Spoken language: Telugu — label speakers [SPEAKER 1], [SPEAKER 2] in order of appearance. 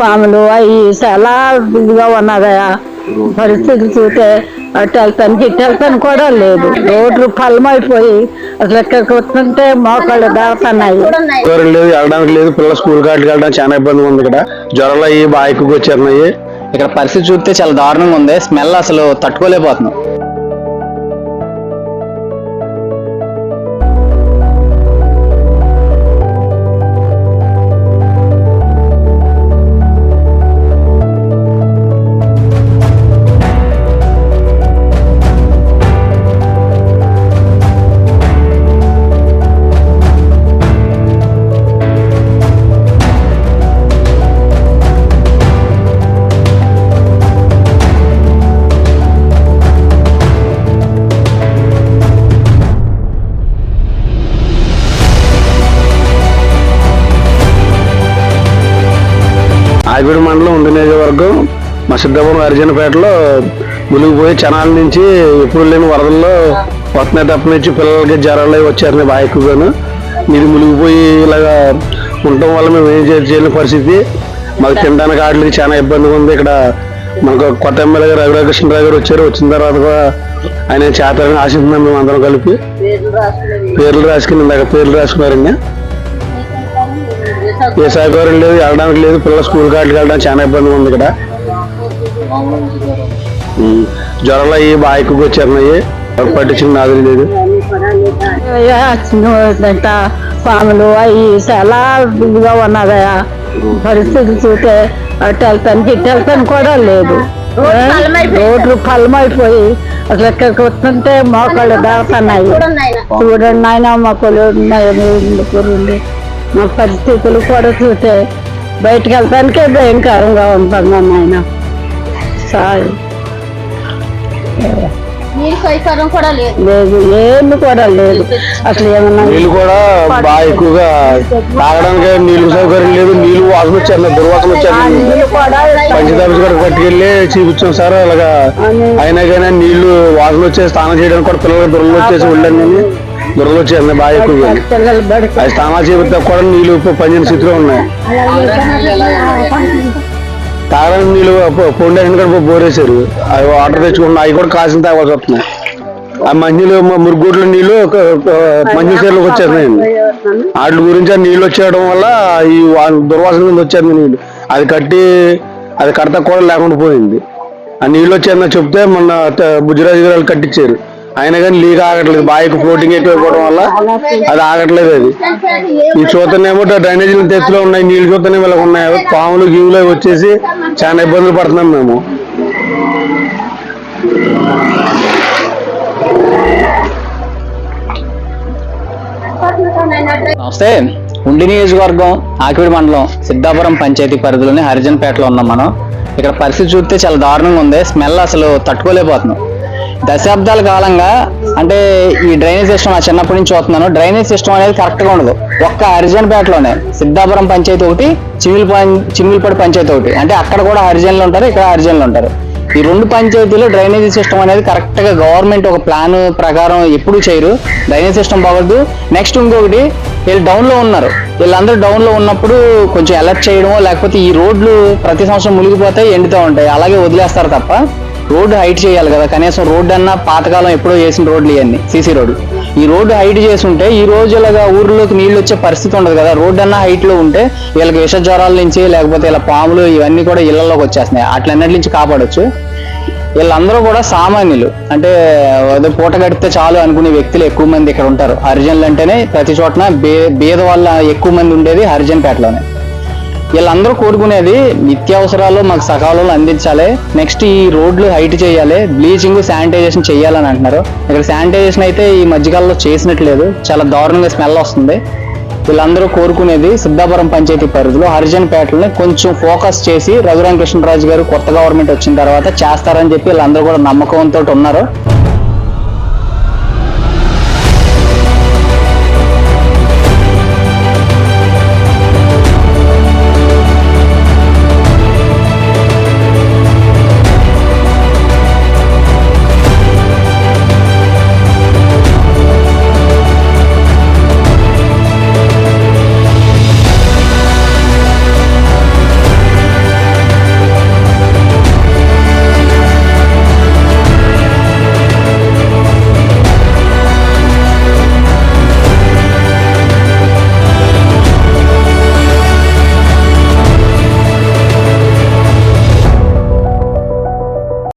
[SPEAKER 1] పాములు అవి చాలా ఇదిగా ఉన్నదయా పరిస్థితి చూస్తే అటు వెళ్తాను ఇటు వెళ్తాను కూడా లేదు. రోడ్లు పలమైపోయి అసలు ఎక్కడికి వస్తుంటే మోకాళ్ళు దాడుతున్నాయి
[SPEAKER 2] లేదు వెళ్ళడానికి లేదు. పిల్లలు స్కూల్ కాటికి వెళ్ళడానికి చాలా ఇబ్బందిగా ఉంది ఇక్కడ. జ్వరాలు అయ్యి బాగా ఎక్కువగా వచ్చేస్తున్నాయి
[SPEAKER 3] ఇక్కడ పరిస్థితి చూస్తే చాలా దారుణంగా ఉంది. స్మెల్ అసలు తట్టుకోలేకపోతున్నాం.
[SPEAKER 2] ఆగిడి మండలం ఉండి నియోజకవర్గం మా సిద్ధాపురం అర్జునపేటలో మునిగిపోయి చనాల నుంచి ఎప్పుడు లేని వరదల్లో వస్తున్నాయి తప్ప నుంచి పిల్లలకి జ్వరాలు వచ్చారని వచ్చారు బాగా ఎక్కువగాను మీరు మునిగిపోయి ఇలాగా ఉండటం వల్ల మేము ఏం చేయలేని పరిస్థితి. మాకు తినడానికి ఆటలకి చాలా ఇబ్బందిగా ఉంది. ఇక్కడ మనకు కొత్త ఎమ్మెల్యే గారు రఘురామకృష్ణరావు గారు వచ్చారు. వచ్చిన తర్వాత కూడా ఆయన చేతారని ఆశిస్తున్నాం మేము అందరం కలిపి. పేర్లు రాసుకుని ఇందాక పేర్లు రాసుకున్నారండి. ఏ సౌకర్యం లేదు వెళ్ళడానికి లేదు పిల్లలు స్కూల్ కాటికి వెళ్ళడానికి చాలా ఇబ్బందిగా ఉంది ఇక్కడ జ్వరాలు అయ్యి బాగా ఎక్కువగా పట్టించిన నాది లేదు
[SPEAKER 1] అంట పాములు అవి చాలా ఇదిగా ఉన్నదయా పరిస్థితి చూస్తే అటు వెళ్తానికి ఇటు వెళ్తాను కూడా లేదు రోడ్లు పలమైపోయి అసలు ఎక్కడికి వస్తుంటే మోకాళ్ళు దాడుతున్నాయి చూడండి నాయన మా కొలు మా పరిస్థితులు కూడా చూస్తే బయటకు వెళ్తానికే భయంకరంగా ఉంటుంది
[SPEAKER 4] నీరు సౌకర్యం కూడా లేదు.
[SPEAKER 1] లేదు ఏమి కూడా లేదు. అసలు ఏమన్నా
[SPEAKER 2] నీళ్ళు కూడా బాగా ఎక్కువగా తాగడానికి నీళ్ళు సౌకర్యం లేదు. నీళ్ళు వాసన వచ్చారు దుర్వాసన వచ్చారు
[SPEAKER 1] నీళ్ళు కూడా
[SPEAKER 2] పట్టుకెళ్ళి చూపించాం సార్ అలాగా. అయినా కానీ నీళ్ళు వాసన వచ్చేసి స్నానం చేయడానికి కూడా పిల్లలకి దురలు వచ్చేసి వెళ్ళండి దురలు వచ్చేసి బాగా ఎక్కువగా అది స్నానాలు చేపితే కూడా నీళ్ళు పనిచేసిన స్థితిలో ఉన్నాయి. తాగడానికి నీళ్ళు పొండేసిన కూడా బోరేశారు. అవి వాటర్ తెచ్చుకుంటున్నా అవి కూడా కాసిన తాగాల్సి వస్తున్నాయి. ఆ మంజులు మురుగుడ్ల నీళ్ళు మంజు సేరులోకి వచ్చేస్తున్నాయండి వాటి గురించి ఆ నీళ్ళు వచ్చేయడం వల్ల ఈ దుర్వాసన కింద వచ్చేది నీళ్ళు. అది కట్టి అది కడతా కూడా లేకుండా పోయింది. ఆ నీళ్ళు వచ్చేందని చెప్తే మొన్న బుజ్జిరాజు గారు కట్టించారు అయినా కానీ లీక్ ఆగట్లేదు. బాగా ఫ్లోటింగ్ ఎక్కువైపోవడం వల్ల అది ఆగట్లేదు అది. ఈ చూతనేమో డ్రైనేజీలు తెచ్చులో ఉన్నాయి నీళ్ళు చూతనే వీళ్ళకి ఉన్నాయి. పాములు గీవులు వచ్చేసి చాలా ఇబ్బందులు పడుతున్నాం మేము.
[SPEAKER 3] నమస్తే. ఉండి నియోజకవర్గం ఆకివిడి మండలం సిద్ధాపురం పంచాయతీ పరిధిలోని హరిజన్పేటలో ఉన్నాం మనం. ఇక్కడ పరిస్థితి చూస్తే చాలా దారుణంగా ఉంది. స్మెల్ అసలు తట్టుకోలేకపోతున్నాం. దశాబ్దాల కాలంగా అంటే ఈ డ్రైనేజ్ సిస్టమ్ నా చిన్నప్పటి నుంచి చూస్తున్నాను. డ్రైనేజ్ సిస్టమ్ అనేది కరెక్ట్గా ఉండదు. ఒక్క హరిజన్పేటలోనే సిద్ధాపురం పంచాయతీ ఒకటి చిమిల్ చిమిల్పడి పంచాయతీ ఒకటి. అంటే అక్కడ కూడా హరిజన్లు ఉంటారు ఇక్కడ హరిజన్లు ఉంటారు. ఈ రెండు పంచాయతీలు డ్రైనేజీ సిస్టమ్ అనేది కరెక్ట్గా గవర్నమెంట్ ఒక ప్లాన్ ప్రకారం ఎప్పుడు చేయరు. డ్రైనేజ్ సిస్టమ్ బాగోదు. నెక్స్ట్ ఇంకొకటి వీళ్ళు డౌన్లో ఉన్నారు. వీళ్ళందరూ డౌన్లో ఉన్నప్పుడు కొంచెం అలర్ట్ చేయడమో లేకపోతే ఈ రోడ్లు ప్రతి సంవత్సరం మునిగిపోతాయి ఎండుతూ ఉంటాయి. అలాగే వదిలేస్తారు తప్ప రోడ్డు హైట్ చేయాలి కదా. కనీసం రోడ్డు అన్నా పాతకాలం ఎప్పుడో చేసిన రోడ్లు ఇవన్నీ సీసీ రోడ్లు. ఈ రోడ్డు హైట్ చేసి ఉంటే ఈ రోజు ఊర్లోకి నీళ్ళు వచ్చే పరిస్థితి ఉండదు కదా. రోడ్డు అన్న హైట్లో ఉంటే వీళ్ళకి విష జ్వరాల నుంచి లేకపోతే ఇలా పాములు ఇవన్నీ కూడా ఇళ్ళలోకి వచ్చేస్తున్నాయి. అట్లన్నిటి నుంచి కాపాడొచ్చు. వీళ్ళందరూ కూడా సామాన్యులు. అంటే ఏదో పూట గడితే చాలు అనుకునే వ్యక్తులు ఎక్కువ మంది ఇక్కడ ఉంటారు. హరిజన్లు అంటేనే ప్రతి చోటన బే బీద వాళ్ళ ఎక్కువ మంది ఉండేది హరిజన్ పేటలోనే. వీళ్ళందరూ కోరుకునేది నిత్యావసరాలు మాకు సకాలంలో అందించాలి. నెక్స్ట్ ఈ రోడ్లు హైట్ చేయాలి. బ్లీచింగ్ శానిటైజేషన్ చేయాలని అంటున్నారు. ఇక్కడ శానిటైజేషన్ అయితే ఈ మధ్యకాలంలో చేసినట్లేదు. చాలా దారుణంగా స్మెల్ వస్తుంది. వీళ్ళందరూ కోరుకునేది సిద్ధాపురం పంచాయతీ పరిధిలో హరిజన్ పేటలని కొంచెం ఫోకస్ చేసి రఘురామ కృష్ణరాజు గారు కొత్త గవర్నమెంట్ వచ్చిన తర్వాత చేస్తారని చెప్పి వీళ్ళందరూ కూడా నమ్మకంతో ఉన్నారు.